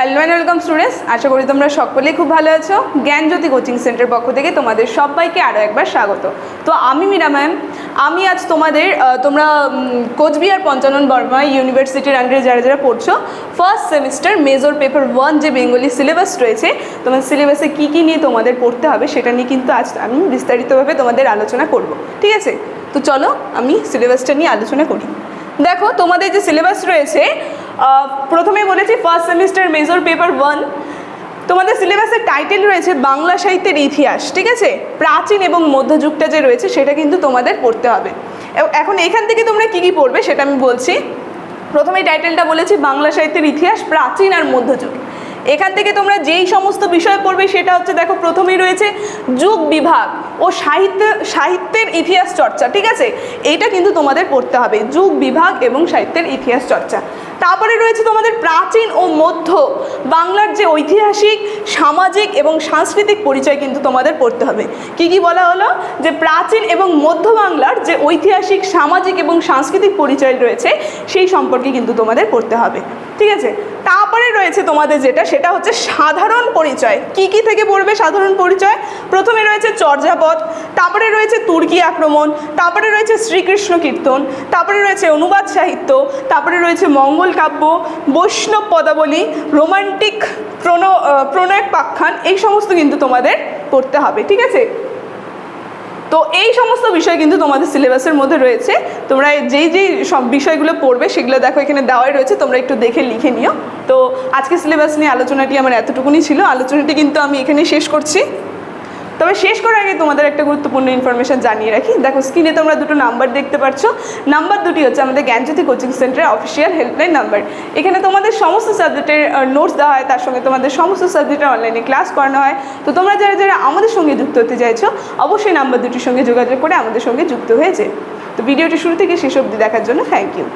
Hello and welcome students আশা করি তোমরা সকলেই খুব ভালো আছো। জ্ঞানজ্যোতি কোচিং সেন্টার পক্ষ থেকে তোমাদের সবাইকে আরও একবার স্বাগত। তো আমি মীরা ম্যাম। আমি আজ তোমাদের তোমরা কোচবিহার পঞ্চানন বর্মা ইউনিভার্সিটির আন্ডারে যারা যারা পড়ছো first semester major paper one যে বেঙ্গলি সিলেবাস রয়েছে তোমার সিলেবাসে কী কী নিয়ে তোমাদের পড়তে হবে সেটা নিয়ে কিন্তু আজ আমি বিস্তারিতভাবে তোমাদের আলোচনা করব। ঠিক আছে? তো চলো আমি সিলেবাসটা নিয়ে আলোচনা করি। দেখো, তোমাদের যে সিলেবাস রয়েছে প্রথমে বলেছি first semester major paper one তোমাদের সিলেবাসের টাইটেল রয়েছে বাংলা সাহিত্যের ইতিহাস, ঠিক আছে? প্রাচীন এবং মধ্যযুগটা যে রয়েছে সেটা কিন্তু তোমাদের পড়তে হবে। এখন এখান থেকে তোমরা কি কি পড়বে সেটা আমি বলছি। প্রথমেই টাইটেলটা বলেছি বাংলা সাহিত্যের ইতিহাস, প্রাচীন আর মধ্যযুগ। এখান থেকে তোমরা যেই সমস্ত বিষয় পড়বে সেটা হচ্ছে দেখো প্রথমেই রয়েছে যুগ বিভাগ ও সাহিত্য, সাহিত্যের ইতিহাস চর্চা, ঠিক আছে? এইটা কিন্তু তোমাদের পড়তে হবে, যুগ বিভাগ এবং সাহিত্যের ইতিহাস চর্চা। তারপরে রয়েছে তোমাদের প্রাচীন ও মধ্য বাংলার যে ঐতিহাসিক, সামাজিক এবং সাংস্কৃতিক পরিচয় কিন্তু তোমাদের পড়তে হবে। কি কি বলা হলো? যে প্রাচীন এবং মধ্য বাংলার যে ঐতিহাসিক, সামাজিক এবং সাংস্কৃতিক পরিচয় রয়েছে, সেই সম্পর্কে কিন্তু তোমাদের পড়তে হবে। ঠিক আছে? তারপরে রয়েছে তোমাদের যেটা, সেটা হচ্ছে সাধারণ পরিচয়। কি কি থেকে পড়বে সাধারণ পরিচয়? প্রথমে রয়েছে চর্যাপদ, তারপরে রয়েছে তুর্কি আক্রমণ, তারপরে রয়েছে শ্রীকৃষ্ণ কীর্তন, তারপরে রয়েছে অনুবাদ সাহিত্য, তারপরে রয়েছে মঙ্গল কাব্য, বৈষ্ণব পদাবলী, রোমান্টিক প্রণ প্রণয়ক পাখ্যান, এই সমস্ত কিন্তু তোমাদের পড়তে হবে, ঠিক আছে? তো এই সমস্ত বিষয় কিন্তু তোমাদের সিলেবাসের মধ্যে রয়েছে, তোমরা যেই যেই সব বিষয়গুলো পড়বে সেগুলো দেখো, এখানে দেওয়াই রয়েছে, তোমরা একটু দেখে লিখে নিও। তো আজকে সিলেবাস নিয়ে আলোচনাটি আমার এতটুকুনি ছিল, আলোচনাটি কিন্তু আমি এখানে শেষ করছি। তবে শেষ করার আগে তোমাদের একটা গুরুত্বপূর্ণ ইনফরমেশন জানিয়ে রাখি। দেখো স্ক্রিনে তোমরা দুটো নাম্বার দেখতে পাচ্ছ নাম্বার দুটি হচ্ছে আমাদের জ্ঞানজ্যোতি কোচিং সেন্টারের অফিসিয়াল হেল্পলাইন নাম্বার এখানে তোমাদের সমস্ত সাবজেক্টের নোটস দেওয়া হয়, তার সঙ্গে তোমাদের সমস্ত সাবজেক্টের অনলাইনে ক্লাস করানো হয়। তো তোমরা যারা যারা আমাদের সঙ্গে যুক্ত হতে চাইছো, অবশ্যই নাম্বার দুটির সঙ্গে যোগাযোগ করে আমাদের সঙ্গে যুক্ত হয়েছে তো ভিডিওটি শুরু থেকে শেষ অবধি দেখার জন্য থ্যাংক ইউ